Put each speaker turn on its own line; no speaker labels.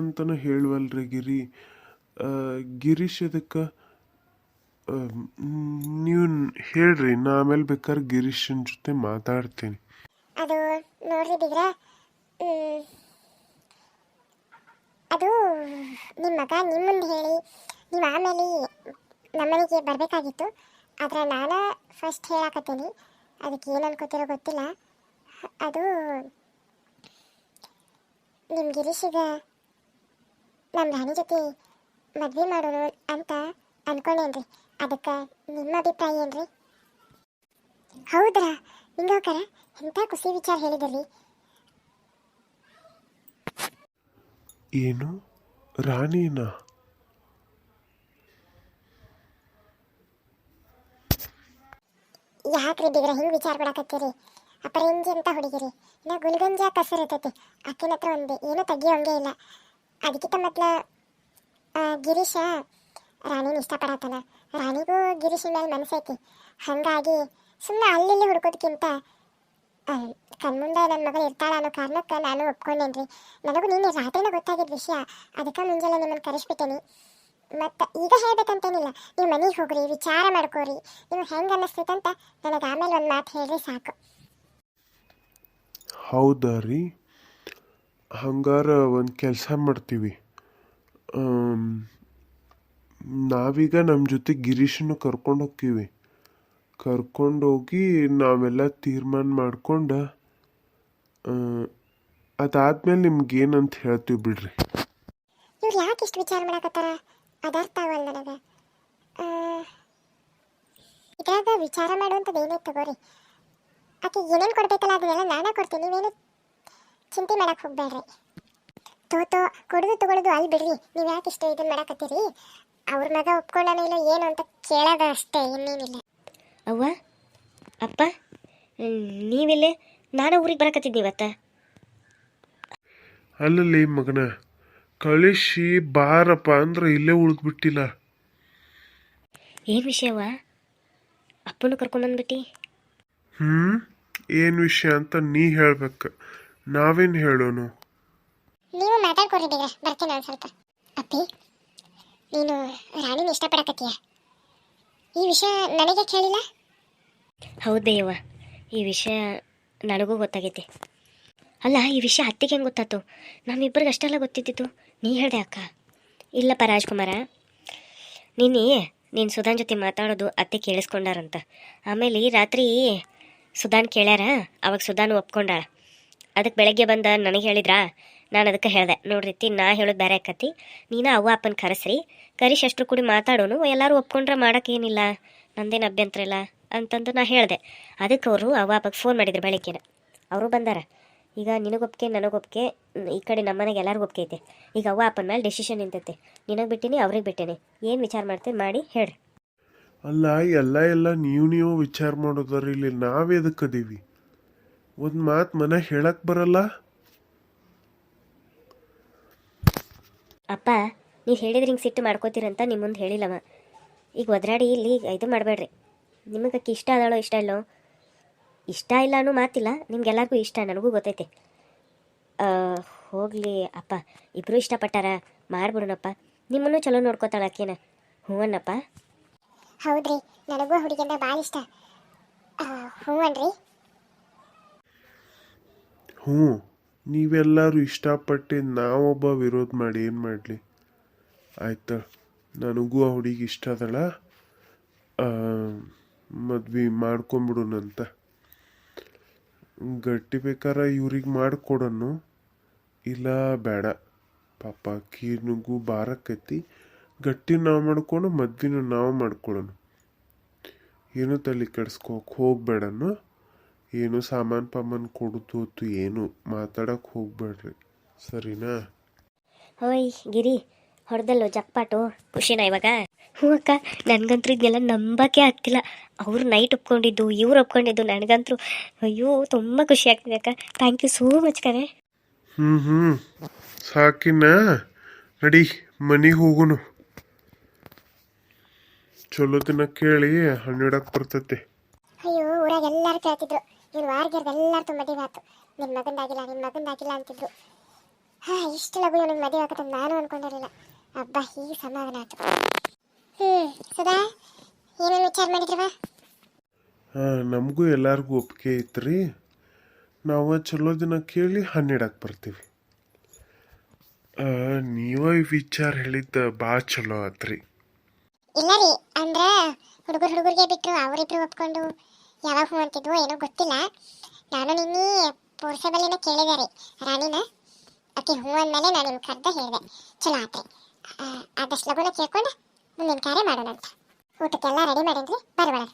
ಅಂತನೂ ಹೇಳುವಲ್ರಿ ಗಿರಿ. ಗಿರೀಶ್ ಅದಕ್ಕೆ ನೀವು ಹೇಳ್ರಿ, ನಾ ಆಮೇಲೆ ಬೇಕಾದ್ರೆ ಗಿರೀಶನ್ ಜೊತೆ ಮಾತಾಡ್ತೀನಿ.
ಅದು ನೋಡ್ರಿ ಬಿಗ್ರ ಅದು ನಿಮ್ಮ ಮಗ ನಿಮ್ಮ ಮುಂದೆ ಹೇಳಿ, ನೀವು ಆಮೇಲೆ ನಮ್ಮನೆಗೆ ಬರಬೇಕಾಗಿತ್ತು, ಆದರೆ ನಾನು ಫಸ್ಟ್ ಹೇಳಕತ್ತೀನಿ, ಅದಕ್ಕೆ ಏನು ಅನ್ಕೋತಿರೋ ಗೊತ್ತಿಲ್ಲ. ಅದು ನಿಮ್ಮ ಗಿರೀಶಿಗೆ ನಮ್ಮ ರಾಣಿ ಜೊತೆ ಮದುವೆ ಮಾಡೋರು ಅಂತ ಅನ್ಕೊಂಡೇನ್ರಿ ಅದಕ್ಕೆ ನಿಮ್ಮ ಅಭಿಪ್ರಾಯ ಏನ್ರಿ? ಹೌದ್ರಾ? ನಿಂಗೋಕರ ಎಂಥ ಖುಷಿ ವಿಚಾರ ಹೇಳಿದ್ರಿ?
ಏನು? ರಾಣಿನ?
ಯಾಕ್ರಿ ಬಿಗ್ರ ಹಿಂಗೆ ವಿಚಾರ ಮಾಡಕತ್ತೀರಿ? ಅಪರಂಜಿ ಅಂತ ಹುಡುಗಿರಿ. ನಾ ಗುಲ್ಗಂಜ ಕಸರಿರ್ತೈತಿ ಅಕ್ಕಿನ ಹತ್ರ ಒಂದು ಏನೂ ತೆಗಿಯೋಂಗೇ ಇಲ್ಲ. ಅದಕ್ಕಿಂತ ಗಿರಿಶ ಗಿರೀಶ ರಾಣಿನ ಇಷ್ಟಪಡತ್ತಲ್ಲ ರಾಣಿಗೂ ಗಿರೀಶನ ಮೇಲೆ ಮನಸ್ಸೈತಿ. ಹಾಗಾಗಿ ಸುಮ್ಮನೆ ಅಲ್ಲಿ ಹುಡ್ಕೋದಕ್ಕಿಂತ ಕಣ್ಮುಂದೆ ನನ್ನ ಮಗಳು ಇರ್ತಾಳ ಅನ್ನೋ ಕಾರಣಕ್ಕೆ ನಾನು ಒಪ್ಕೊಂಡೇನ್ರಿ. ನನಗೂ ನಿನ್ನೆ ರಾತ್ರಿನ ಗೊತ್ತಾಗಿದ್ದ ವಿಷಯ. ಅದಕ್ಕೆ ಮುಂಜಾನೆ ನಿಮ್ಮನ್ನು ಕರೆಸ್ಬಿಟ್ಟೇನಿ. ಮತ್ತು ಈಗ ಹೇಳ್ಬೇಕಂತೇನಿಲ್ಲ. ನೀವು ಮನೆಗೆ ಹೋಗ್ರಿ, ವಿಚಾರ ಮಾಡ್ಕೋರಿ. ನೀವು ಹೆಂಗೆ ಅನ್ನಿಸ್ತೈತಂತ ನನಗೆ ಆಮೇಲೆ ಒಂದು ಮಾತು ಹೇಳ್ರಿ ಸಾಕು.
ಹೌದಾ ರೀ ಹಂಗಾರ ಒಂದು ಕೆಲಸ ಮಾಡ್ತೀವಿ. ನಾವೀಗ ನಮ್ಮ ಜೊತೆ ಗಿರೀಶನ್ನು ಕರ್ಕೊಂಡು ಹೋಗ್ತೀವಿ. ಕರ್ಕೊಂಡೋಗಿ ನಾವೆಲ್ಲ ತೀರ್ಮಾನ ಮಾಡ್ಕೊಂಡು ಅದಾದ್ಮೇಲೆ ನಿಮ್ಗೆ ಏನಂತ ಹೇಳ್ತೀವಿ ಬಿಡ್ರಿ.
ಇವ್ರು ಯಾಕೆ ಇಷ್ಟು ವಿಚಾರ ಮಾಡಕತ್ತಾರ? ಅದರ್ಥ ಆಗಲ್ಲ ನನಗೆ. ಇದ್ರಾಗ ವಿಚಾರ ಮಾಡುವಂಥದ್ದು ಏನೈತೆ ತಗೋರಿ ಆಕೆ ಏನೇನು ಕೊಡ್ಬೇಕಲ್ಲ, ಅದನ್ನೆಲ್ಲ ನಾನೇ ಕೊಡ್ತೀನಿ. ನೀವೇನು ಚಿಂತೆ ಮಾಡಕ್ಕೆ ಹೋಗ್ಬೇಡ್ರಿ. ತೋತೋ ಕುಡಿದು ತಗೊಳ್ಳೋದು ಅಲ್ಲಿ ಬಿಡ್ರಿ. ನೀವು ಯಾಕೆ ಇಷ್ಟ ಇದನ್ನ ಮಾಡಕತ್ತೀರಿ? ಅವ್ರ ಮಗ ಒಪ್ಕೊಂಡಾನ ಇಲ್ಲ ಏನು ಅಂತ ಕೇಳೋದು ಅಷ್ಟೇ ಇನ್ನೇನಿಲ್ಲ.
ಅವ್ವ ಅಪ್ಪ ನೀವಿಲ್ಲೇ? ನಾನು ಊರಿಗೆ ಬರಕತ್ತಿದ್ದೆ ಇವತ್ತ.
ಅಲ್ಲಲ್ಲಿ ಮಗನ ಕಳಿಸಿ ಬಾರಪ್ಪ ಅಂದ್ರೆ ಇಲ್ಲೇ ಉಳಿದ್ಬಿಟ್ಟಿಲ್ಲ.
ಏನು ವಿಷಯವ ಅಪ್ಪನ ಕರ್ಕೊಂಡ್ಬಂದ್ಬಿಟ್ಟಿ
ಹ್ಞೂ ಏನು ವಿಷಯ ಅಂತ ನೀ ಹೇಳ್ಬೇಕು. ನಾವೇನು ಹೇಳೋನು?
ನೀವು ಮಾತಾಡ್ಕೊರಿ ಬೇಗ ಬರ್ತೀನಿ ಒಂದು ಸ್ವಲ್ಪ. ಅಪ್ಪಿ ನೀನು ರಾಣಿನ ಇಷ್ಟಪಡಕತ್ತೀಯ? ಈ ವಿಷಯ ನನಗೆ ಕೇಳಿಲ್ಲ?
ಹೌದೇ ಯವ್ವ ಈ ವಿಷಯ ನನಗೂ ಗೊತ್ತಾಗೈತಿ. ಅಲ್ಲ ಈ ವಿಷಯ ಅತ್ತಿಗೆ ಹೆಂಗೆ ಗೊತ್ತಾಯ್ತು ನಮ್ಮಿಬ್ಬರಿಗೆ ಅಷ್ಟೆಲ್ಲ ಗೊತ್ತಿದ್ದಿತ್ತು. ನೀ ಹೇಳಿದೆ ಅಕ್ಕ. ಇಲ್ಲಪ್ಪ ರಾಜ್ಕುಮಾರ ನೀನು ನೀನು ಸುಧಾನ್ ಜೊತೆ ಮಾತಾಡೋದು ಅತ್ತೆ ಕೇಳಿಸ್ಕೊಂಡಾರಂತ. ಆಮೇಲೆ ಈ ರಾತ್ರಿ ಸುಧಾನ್ ಕೇಳ್ಯಾರ ಅವಾಗ ಸುಧಾನ್ ಒಪ್ಕೊಂಡಾಳ. ಅದಕ್ಕೆ ಬೆಳಗ್ಗೆ ಬಂದ ನನಗೆ ಹೇಳಿದ್ರಾ? ನಾನು ಅದಕ್ಕೆ ಹೇಳಿದೆ. ನೋಡ್ರಿ ನಾ ಹೇಳೋದು ಬೇರೆ ಆಕತಿ. ನೀನು ಅವ್ವ ಅಪ್ಪನ ಕರೆಸ್ರಿ. ಕರೀಶ್ ಅಷ್ಟ್ರು ಕೂಡಿ ಮಾತಾಡೋನು, ಎಲ್ಲರೂ ಒಪ್ಕೊಂಡ್ರೆ ಮಾಡೋಕ್ಕೇನಿಲ್ಲ ನಂದೇನು ಅಭ್ಯಂತರ ಇಲ್ಲ ಅಂತಂದು ನಾ ಹೇಳಿದೆ. ಅದಕ್ಕೆ ಅವರು ಅವ್ವ ಅಪ್ಪಗೆ ಫೋನ್ ಮಾಡಿದ್ರು ಬೆಳಗ್ಗೆನ. ಅವರು ಬಂದಾರ. ಈಗ ನಿನಗೊಪ್ಕೆ, ನನಗೊಪ್ಕೆ, ಈ ಕಡೆ ನಮ್ಮನೆಗೆ ಎಲ್ಲರಿಗೂ ಒಪ್ಕೆ ಐತೆ. ಈಗ ಅವ್ವ ಅಪ್ಪನ ಮೇಲೆ ಡೆಸಿಷನ್ ನಿಂತೈತೆ. ನಿನಗೆ ಬಿಟ್ಟಿನಿ, ಅವ್ರಿಗೆ ಬಿಟ್ಟೇನೆ. ಏನು ವಿಚಾರ ಮಾಡ್ತೀನಿ ಮಾಡಿ ಹೇಳ್ರಿ.
ಅಲ್ಲ, ಎಲ್ಲ ಎಲ್ಲ ನೀವು ನೀವು ವಿಚಾರ ಮಾಡೋದ್ರಿ ಇಲ್ಲಿ ನಾವೇ ಅದಕ್ಕದೀವಿ ಒಂದು ಮಾತ್ ಮನ ಹೇಳಕ್ ಬರಲ್ಲ?
ಅಪ್ಪ ನೀವು ಹೇಳಿದ್ರೆ ಹಿಂಗೆ ಸಿಟ್ಟು ಮಾಡ್ಕೋತೀರಂತ ನಿಮ್ಮ ಮುಂದೆ ಹೇಳಿಲ್ಲವ. ಈಗ ಒದ್ರಾಡಿ ಇಲ್ಲಿ ಇದು ಮಾಡಬೇಡ್ರಿ. ನಿಮಗೆ ಅಕ್ಕಿ ಇಷ್ಟ ಅದಾಳೋ ಇಷ್ಟ ಇಲ್ಲೋ? ಇಷ್ಟ ಇಲ್ಲ ಅನ್ನೋ ಮಾತಿಲ್ಲ ನಿಮ್ಗೆಲ್ಲರಿಗೂ ಇಷ್ಟ ನನಗೂ ಗೊತ್ತೈತೆ. ಹೋಗಲಿ ಅಪ್ಪ ಇಬ್ಬರು ಇಷ್ಟಪಟ್ಟಾರ ಮಾಡ್ಬಿಡೋಣಪ್ಪ. ನಿಮ್ಮನ್ನು ಚಲೋ ನೋಡ್ಕೋತಾಳ ಅಕ್ಕಿನ ಹ್ಞೂ ಅನ್ನಪ್ಪ.
ಹೌದ್ರಿ ನನಗೂ ಹುಡುಗಿ ಅಂದ್ರೆ ಭಾಳ ಇಷ್ಟ. ಆ, ಹ್ಞೂ ಅನ್ರಿ.
ಹ್ಞೂ, ನೀವೆಲ್ಲರೂ ಇಷ್ಟಪಟ್ಟು ನಾವೊಬ್ಬ ವಿರೋಧ ಮಾಡಿ ಏನು ಮಾಡಲಿ? ಆಯ್ತಾ, ನನಗೂ ಆ ಹುಡುಗಿ ಇಷ್ಟ ಅದಳ. ಮದ್ವೆ ಮಾಡ್ಕೊಂಬಿಡೋಣಂತ ಗಟ್ಟಿ ಬೇಕಾರೆ ಇವ್ರಿಗೆ ಮಾಡಿಕೊಡೋನು. ಇಲ್ಲ, ಬೇಡ. ಪಾಪ, ಕೀರ್ನಿಗೂ ಬಾರಕ್ಕೈತಿ ಗಟ್ಟಿ ನಾವು ಮಾಡ್ಕೊಂಡು ಮದ್ವೆನೂ ನಾವು ಮಾಡ್ಕೊಳೋಣ ಏನು ತಲೆ ಕೆಡ್ಸ್ಕೋಕ್ ಹೋಗ್ಬೇಡನು? ಏನು ಸಾಮಾನು ಪಾಮಾನು ಕೊಡುತ್ತು ಹೊತ್ತು ಏನು ಮಾತಾಡಕ್ಕೆ ಹೋಗ್ಬೇಡ್ರಿ ಸರಿನಾ?
ಹೋಯ್ ಗಿರಿ ಹೊಡೆದಲ್ಲೋ ಜಕ್ಪಾಟು ಖುಷಿನಾ ಇವಾಗ? ಹ್ಞೂ ಅಕ್ಕ ನನಗಂತೂ ಇದೆಲ್ಲ ನಂಬಕ್ಕೆ ಆಗ್ತಿಲ್ಲ. ಅವ್ರು ನೈಟ್ ಒಪ್ಕೊಂಡಿದ್ದು ಇವ್ರು ಒಪ್ಕೊಂಡಿದ್ದು ನನಗಂತೂ ಅಯ್ಯೋ ತುಂಬ ಖುಷಿ ಆಗ್ತಿದೆ ಅಕ್ಕ. ಥ್ಯಾಂಕ್ ಯು ಸೋ ಮಚ್ ಕರೆ
ಹ್ಞೂ ಹ್ಞೂ ಸಾಕಿನ? ನಡಿ ಮನೆಗೆ ಹೋಗುನು. ಚಲೋ ದಿನ ಕೇಳಿ ಹಣ್ಣಿಡಕ್ಕೆ ಬರ್ತೈತೆ.
ಅಯ್ಯೋ ಊರಾಗ ಎಲ್ಲರೂ ಕೇಳ್ತಿದ್ರು. ಇವ್ರು ವಾರಗಿರ್ದು ಎಲ್ಲರೂ ತುಂಬ ಮದುವೆ ಆಯ್ತು ನಿನ್ನ ಮಗಂದಾಗಿಲ್ಲ ನಿನ್ನ ಮಗಂದಾಗಿಲ್ಲ ಅಂತಿದ್ರು. ಹಾ ಇಷ್ಟು ಲಗು ನನಗೆ ಮದುವೆ ಆಗತ್ತೆ ನಾನು ಅನ್ಕೊಂಡಿರಲಿಲ್ಲ. ಅಬ್ಬ ಈ ಸಮಾಧಾನ ಆಯ್ತು. ಹ್ಮ್ ಸುಧಾ ಏನೇನು ವಿಚಾರ ಮಾಡಿದ್ರವ?
ಹಾಂ ನಮಗೂ ಎಲ್ಲರಿಗೂ ಒಪ್ಪಿಗೆ ಐತ್ರಿ. ನಾವು ಚಲೋ ದಿನ ಕೇಳಿ ಹನ್ನೆರಡಕ್ಕೆ ಬರ್ತೀವಿ. ನೀವ ಈ ವಿಚಾರ ಹೇಳಿದ್ದ ಭಾಳ ಚಲೋ ಆತ್ರಿ.
ಇಲ್ಲ ರೀ ಅಂದ್ರೆ ಹುಡುಗರು ಹುಡುಗರಿಗೆ ಬಿಟ್ಟರು ಅವರಿಬ್ರು ಒಪ್ಕೊಂಡು ಯಾವಾಗ ಹೂ ಅಂತಿದ್ವು ಏನೋ ಗೊತ್ತಿಲ್ಲ. ನಾನು ನಿನ್ನೆ ಪೋರ್ಸಬಲ್ಲಿನ ಕೇಳಿದೆ ರೀ, ರಾಣಿನ. ಆಕೆ ಹೂ ಅಂದಮೇಲೆ ನಾನು ನಿಮ್ಗೆ ಕರೆದ ಹೇಳಿದೆ. ಚಲೋ ಆತ್ರಿ. ಆದಷ್ಟು ಲಗುನ ಕೇಳ್ಕೊಂಡು ಮುಂದಿನ ಕಾರ್ಯ ಮಾಡೋಣ ಅಂತ ಊಟಕ್ಕೆಲ್ಲ ರೆಡಿ ಮಾಡೇನ್ರಿ ಬರಬೇಡ